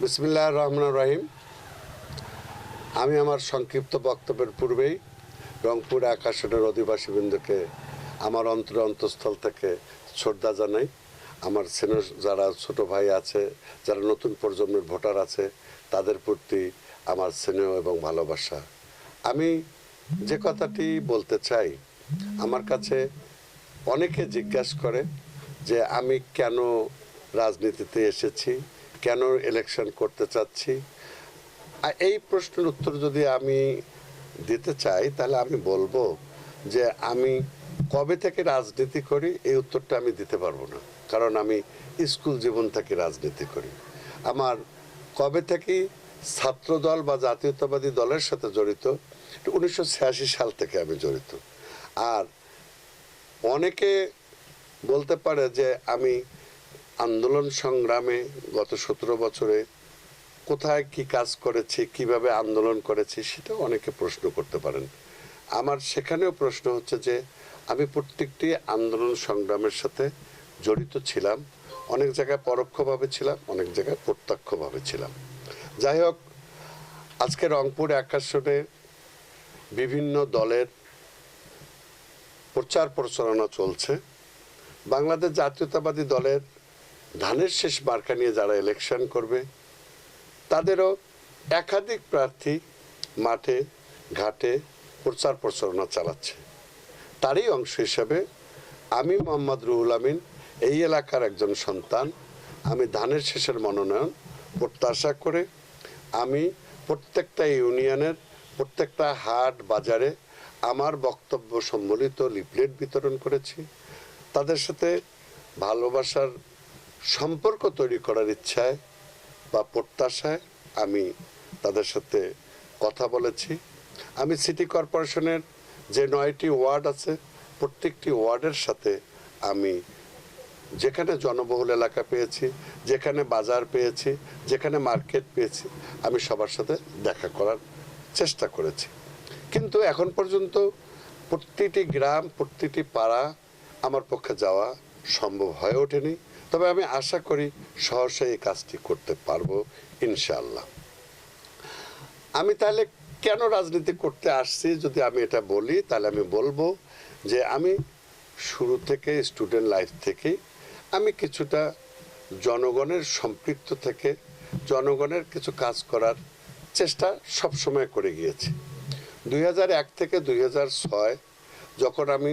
বিসমিল্লাহ রহমান রহিম। আমি আমার সংক্ষিপ্ত বক্তব্যের পূর্বেই রংপুর আকাশনের অধিবাসীবৃন্দকে, আমার অন্তর অন্তঃস্থল থেকে শ্রদ্ধা জানাই। আমার সেনের যারা ছোট ভাই আছে, যারা নতুন প্রজন্মের ভোটার আছে, তাদের প্রতি আমার স্নেহ এবং ভালোবাসা। আমি যে কথাটি বলতে চাই, আমার কাছে অনেকে জিজ্ঞাসা করে যে আমি কেন রাজনীতিতে এসেছি কেন ইলেকশন করতে চাচ্ছি? আর এই প্রশ্নের উত্তর যদি আমি দিতে চাই, তাহলে আমি বলব যে আমি কবে থেকে রাজনীতি করি, এই উত্তরটা আমি দিতে পারব না। কারণ আমি স্কুল জীবন থেকে রাজনীতি করি। আমার কবে থেকে ছাত্রদল বা জাতীয়তাবাদী দলের সাথে জড়িত উনিশশো ছিয়াশি সাল থেকে আমি জড়িত। আর অনেকে বলতে পারে যে আমি আন্দোলন সংগ্রামে গত সতেরো বছরে কোথায় কি কাজ করেছি, কীভাবে আন্দোলন করেছি, সেটা অনেকে প্রশ্ন করতে পারেন। আমার সেখানেও প্রশ্ন হচ্ছে যে, আমি প্রত্যেকটি আন্দোলন সংগ্রামের সাথে জড়িত ছিলাম, অনেক জায়গায় পরোক্ষভাবে ছিলাম, অনেক জায়গায় প্রত্যক্ষভাবে ছিলাম। যাই হোক, আজকে রংপুর আকাশনে বিভিন্ন দলের প্রচার প্রচারণা চলছে। বাংলাদেশ জাতীয়তাবাদী দলের ধানের শেষ মার্কা নিয়ে যারা ইলেকশন করবে, তাদেরও একাধিক প্রার্থী মাঠে, ঘাটে প্রচার প্রচারণা চালাচ্ছে। তারই অংশ হিসাবে আমি মোহাম্মদ রুহুল আমিন, এই এলাকার একজন সন্তান। আমি ধানের শেষের মনোনয়ন প্রত্যাশা করে আমি প্রত্যেকটা ইউনিয়নের, প্রত্যেকটা হাট বাজারে আমার বক্তব্য সম্বলিত লিফলেট বিতরণ করেছি। তাদের সাথে ভালোবাসার সম্পর্ক তৈরি করার ইচ্ছায় বা প্রত্যাশায় আমি তাদের সাথে কথা বলেছি। আমি সিটি কর্পোরেশনের যে নয়টি ওয়ার্ড আছে, প্রত্যেকটি ওয়ার্ডের সাথে আমি যেখানে জনবহুল এলাকা পেয়েছি, যেখানে বাজার পেয়েছি, যেখানে মার্কেট পেয়েছি, আমি সবার সাথে দেখা করার চেষ্টা করেছি। কিন্তু এখন পর্যন্ত প্রতিটি গ্রাম, প্রতিটি পাড়া আমার পক্ষে যাওয়া সম্ভব হয়ে ওঠেনি। তবে আমি আশা করি সহসা এই কাজটি করতে পারব ইনশাল্লাহ আমি তাহলে কেন রাজনীতি করতে আসছি যদি আমি এটা বলি, তাহলে আমি বলব যে আমি শুরু থেকে স্টুডেন্ট লাইফ থেকে, আমি কিছুটা জনগণের সম্পৃক্ত থেকে, জনগণের কিছু কাজ করার চেষ্টা সব সময় করে গিয়েছি। দুই এক থেকে দুই হাজার ছয়, যখন আমি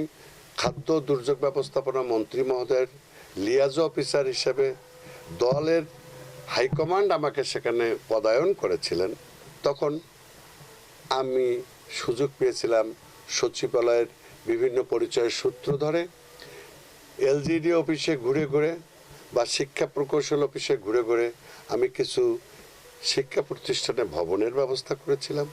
খাদ্য দুর্যোগ ব্যবস্থাপনা মন্ত্রী মহোদয়ের লিয়াজো অফিসার হিসেবে দলের হাইকমান্ড আমাকে সেখানে পদায়ন করেছিলেন। তখন আমি সুযোগ পেয়েছিলাম সচিবালয়ের বিভিন্ন পরিচয়ের সূত্র ধরে, এলজিডি অফিসে ঘুরে ঘুরে বা শিক্ষা প্রকৌশল অফিসে ঘুরে ঘুরে আমি কিছু শিক্ষা প্রতিষ্ঠানে ভবনের ব্যবস্থা করেছিলাম।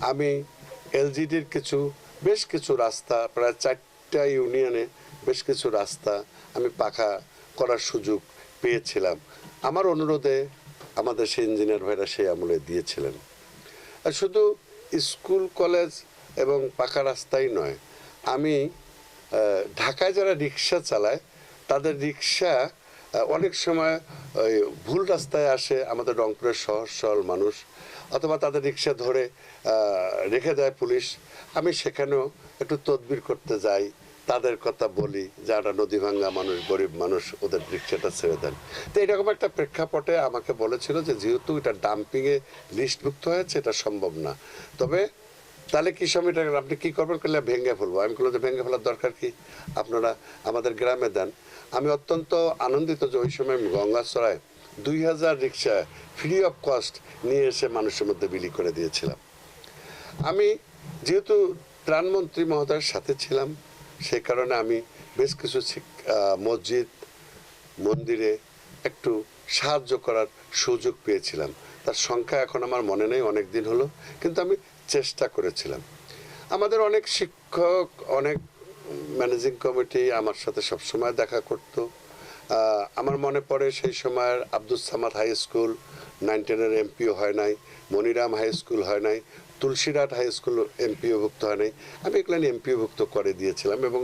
আমি এলজিডির কিছু, বেশ কিছু রাস্তা, প্রায় চারটা ইউনিয়নে বেশ কিছু রাস্তা আমি পাখা করার সুযোগ পেয়েছিলাম। আমার অনুরোধে আমাদের সেই ইঞ্জিনিয়ার ভাইরা সেই আমলে দিয়েছিলেন। আর শুধু স্কুল, কলেজ এবং পাকা রাস্তাই নয়, আমি ঢাকায় যারা রিক্সা চালায়, তাদের রিক্সা অনেক সময় ওই ভুল রাস্তায় আসে, আমাদের রংপুরের সহজ সরল মানুষ, অথবা তাদের রিক্সা ধরে রেখে দেয় পুলিশ। আমি সেখানেও একটু তদবির করতে যাই তাদের কথা বলি, যারা নদী ভাঙ্গা মানুষ, গরিব মানুষ, ওদের রিক্সাটা ছেড়ে দেন। তো এরকম একটা প্রেক্ষাপটে আমাকে বলেছিল যে, যেহেতু এটা ডাম্পিংয়ে লিস্টভুক্ত হয়েছে, এটা সম্ভব না। তবে, তাহলে কি সময়টা আপনি কি করবেন? করলে ভেঙে ফেলব। আমি বললাম, যে ভেঙে ফেলার দরকার কি? আপনারা আমাদের গ্রামে দেন। আমি অত্যন্ত আনন্দিত যে ওই সময় আমি গঙ্গাচড়ায় দুই হাজার রিক্সা ফ্রি অফ কস্ট নিয়ে এসে মানুষের মধ্যে বিলি করে দিয়েছিলাম। আমি যেহেতু ত্রাণমন্ত্রী মহোদয়ের সাথে ছিলাম সেই কারণে আমি বেশ কিছু মসজিদ, মন্দিরে একটু সাহায্য করার সুযোগ পেয়েছিলাম। তার সংখ্যা এখন আমার মনে নেই, অনেক দিন হলো, কিন্তু আমি চেষ্টা করেছিলাম। আমাদের অনেক শিক্ষক, অনেক ম্যানেজিং কমিটি আমার সাথে সবসময় দেখা করতো। আমার মনে পড়ে সেই সময়ের Abdul Samad high school, nine টেনের এমপিও হয় নাই, মনিরাম হাই স্কুল হয় নাই তুলসীরাট হাই স্কুল এমপিওভুক্ত হয় নাই আমি এগুলো এমপিওভুক্ত করে দিয়েছিলাম এবং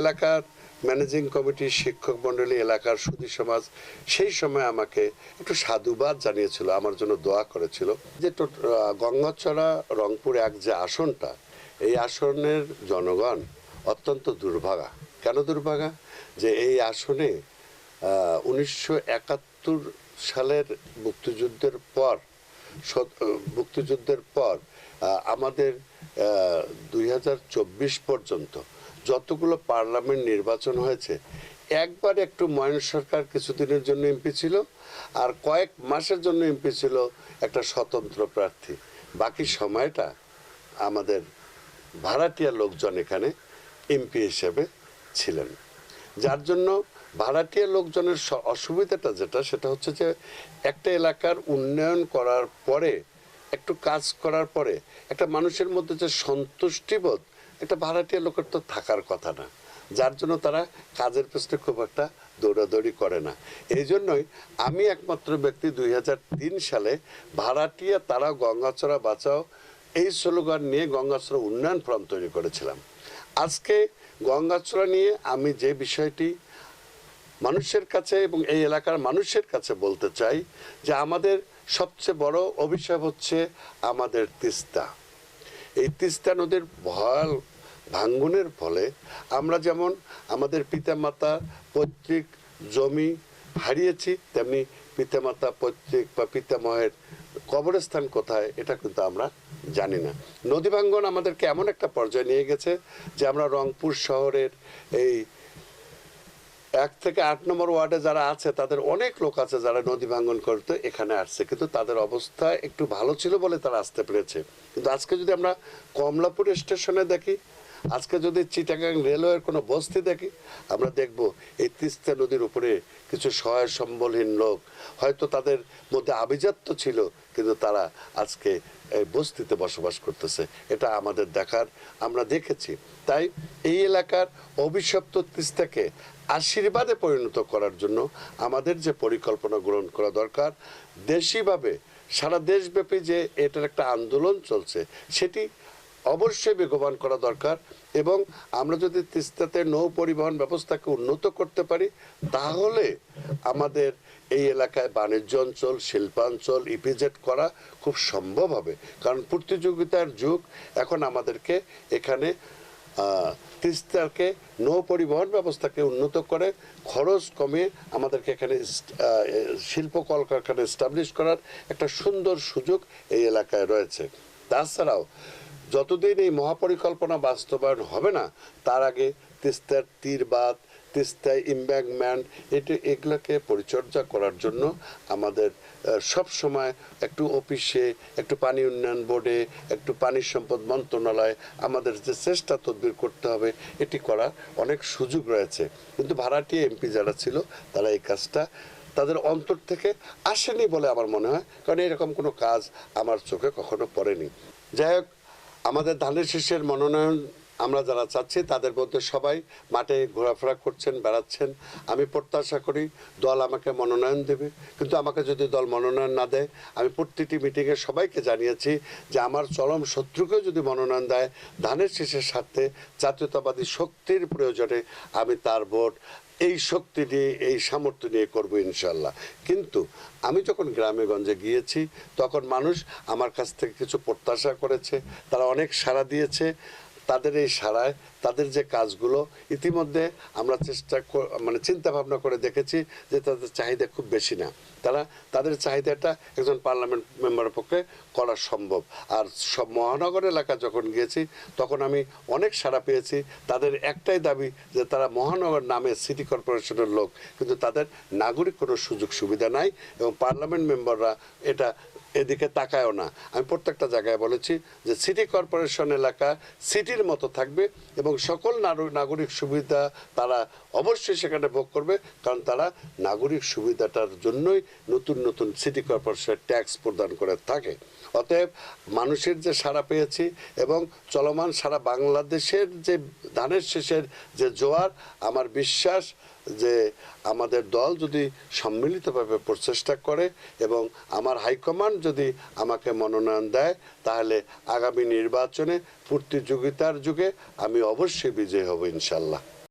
এলাকার ম্যানেজিং কমিটি শিক্ষক মণ্ডলী, এলাকার সুদী সমাজ সেই সময় আমাকে একটু সাধুবাদ জানিয়েছিল, আমার জন্য দোয়া করেছিল যে গঙ্গাচড়া, রংপুর এক যে আসনটা, এই আসনের জনগণ অত্যন্ত দুর্ভাগা। কেন দুর্ভাগা? যে এই আসনে উনিশশো একাত্তর সালের মুক্তিযুদ্ধের পর মুক্তিযুদ্ধের পর আমাদের দুই হাজার চব্বিশ পর্যন্ত যতগুলো পার্লামেন্ট নির্বাচন হয়েছে, একবার একটু ময়ন সরকার কিছুদিনের জন্য এমপি ছিল আর কয়েক মাসের জন্য এমপি ছিল একটা স্বতন্ত্র প্রার্থী। বাকি সময়টা আমাদের ভাড়াটিয়া লোকজন এখানে এমপি হিসেবে ছিলেন। যার জন্য ভাড়াটিয়া লোকজনের অসুবিধাটা যেটা, সেটা হচ্ছে যে একটা এলাকার উন্নয়ন করার পরে, একটু কাজ করার পরে, একটা মানুষের মধ্যে যে সন্তুষ্টিবোধ একটা ভাড়াটিয়া লোকের তো থাকার কথা না। যার জন্য তারা কাজের পেছনে খুব একটা দৌড়াদৌড়ি করে না। এই জন্যই আমি একমাত্র ব্যক্তি দুই হাজার তিন সালে ভাড়াটিয়া তারা গঙ্গাচড়া বাঁচাও, এই স্লোগান নিয়ে গঙ্গাচড়া উন্নয়ন ফ্রন্ট তৈরি করেছিলাম। আজকে গঙ্গাচড়া নিয়ে আমি যে বিষয়টি মানুষের কাছে এবং এই এলাকার মানুষের কাছে বলতে চাই যে আমাদের সবচেয়ে বড় অভিশাপ হচ্ছে আমাদের তিস্তা। এই তিস্তা নদীর ভয়াল ভাঙ্গনের ফলে আমরা যেমন আমাদের পিতামাতা পৈতৃক জমি হারিয়েছি, তেমনি পিতামাতা পৈতৃক বা পিতামহের কবরস্থান কোথায় এটা কিন্তু আমরা জানি না। নদী ভাঙ্গন আমাদেরকে এমন একটা পর্যায়ে নিয়ে গেছে যে আমরা রংপুর শহরের এই এক থেকে আট নম্বর ওয়ার্ডে যারা আছে, তাদের অনেক লোক আছে যারা নদী ভাঙ্গন করতে এখানে আসছে। কিন্তু তাদের অবস্থা একটু ভালো ছিল বলে তারা আসতে পেরেছে। কিন্তু আজকে যদি আমরা কমলাপুর স্টেশনে দেখি, আজকে যদি চিটাগাং রেলওয়ের কোনো বস্তি দেখি, আমরা দেখব এই তিস্তা নদীর উপরে কিছু সহায় সম্বলহীন লোক। হয়তো তাদের মধ্যে আভিজাত্য ছিল, কিন্তু তারা আজকে এই বস্তিতে বসবাস করতেছে। এটা আমাদের দেখার আমরা দেখেছি। তাই এই এলাকার অভিশপ্ত তিস্তাকে আশীর্বাদে পরিণত করার জন্য আমাদের যে পরিকল্পনা গ্রহণ করা দরকার, দেশিভাবে, সারা দেশব্যাপী যে এটার একটা আন্দোলন চলছে, সেটি অবশ্যই বেগবান করা দরকার এবং আমরা যদি তিস্তাতে নৌ পরিবহন ব্যবস্থাকে উন্নত করতে পারি, তাহলে আমাদের এই এলাকায় বাণিজ্য অঞ্চল, শিল্পাঞ্চল ইপিজেড করা খুব সম্ভব হবে। কারণ প্রতিযোগিতার যুগ, এখন আমাদেরকে এখানে তিস্তাকে নৌ পরিবহন ব্যবস্থাকে উন্নত করে খরচ কমে আমাদেরকে এখানে শিল্প কলকারখানা এস্টাবলিশ করার একটা সুন্দর সুযোগ এই এলাকায় রয়েছে। তাছাড়াও যতদিন এই মহাপরিকল্পনা বাস্তবায়ন হবে না, তার আগে তিস্তার তীর তীরবাদ, তিস্তায় ইম্ব্যাংমেন্ট এটি এগুলোকে পরিচর্যা করার জন্য আমাদের সব সময় একটু অফিসে, একটু পানি উন্নয়ন বোর্ডে, একটু পানি সম্পদ মন্ত্রণালয় আমাদের যে চেষ্টা তদবির করতে হবে, এটি করার অনেক সুযোগ রয়েছে। কিন্তু ভাড়াটিয়া এমপি যারা ছিল, তারা এই কাজটা তাদের অন্তর থেকে আসেনি বলে আমার মনে হয়, কারণ এরকম কোনো কাজ আমার চোখে কখনো পড়েনি। যাই হোক, আমাদের ধানের শীষের মনোনয়ন আমরা যারা চাচ্ছি তাদের মধ্যে সবাই মাঠে ঘোরাফেরা করছেন, বেড়াচ্ছেন। আমি প্রত্যাশা করি দল আমাকে মনোনয়ন দেবে। কিন্তু আমাকে যদি দল মনোনয়ন না দেয়, আমি প্রতিটি মিটিংয়ে সবাইকে জানিয়েছি যে আমার চরম শত্রুকেও যদি মনোনয়ন দেয়, ধানের শীষের স্বার্থে জাতীয়তাবাদী শক্তির প্রয়োজনে আমি তার ভোট, এই শক্তি নিয়ে এই সামর্থ্য নিয়ে করব ইনশাল্লাহ কিন্তু আমি যখন গ্রামে গঞ্জে গিয়েছি, তখন মানুষ আমার কাছ থেকে কিছু প্রত্যাশা করেছে, তারা অনেক সাড়া দিয়েছে। তাদের এই সারায়, তাদের যে কাজগুলো, ইতিমধ্যে আমরা চেষ্টা মানে চিন্তা ভাবনা করে দেখেছি যে তাদের চাহিদা খুব বেশি না। তারা, তাদের চাহিদাটা একজন পার্লামেন্ট মেম্বারের পক্ষে করা সম্ভব। আর সব মহানগর এলাকা যখন গিয়েছি, তখন আমি অনেক সাড়া পেয়েছি। তাদের একটাই দাবি যে তারা মহানগর নামে সিটি কর্পোরেশনের লোক। কিন্তু তাদের নাগরিক কোনো সুযোগ সুবিধা নাই এবং পার্লামেন্ট মেম্বাররা এটা এদিকে তাকায়ও না। আমি প্রত্যেকটা জায়গায় বলেছি যে সিটি কর্পোরেশন এলাকা সিটির মতো থাকবে এবং সকল নাগরিক সুবিধা তারা অবশ্যই সেখানে ভোগ করবে, কারণ তারা নাগরিক সুবিধাটার জন্যই নতুন নতুন সিটি কর্পোরেশনের ট্যাক্স প্রদান করে থাকে। অতএব মানুষের যে সাড়া পেয়েছি এবং চলমান সারা বাংলাদেশের যে ধানের শেষের যে জোয়ার, আমার বিশ্বাস যে আমাদের দল যদি সম্মিলিতভাবে প্রচেষ্টা করে এবং আমার হাইকমান্ড যদি আমাকে মনোনয়ন দেয়, তাহলে আগামী নির্বাচনে প্রতিযোগিতার যুগে আমি অবশ্যই বিজয়ী হব ইনশাল্লাহ।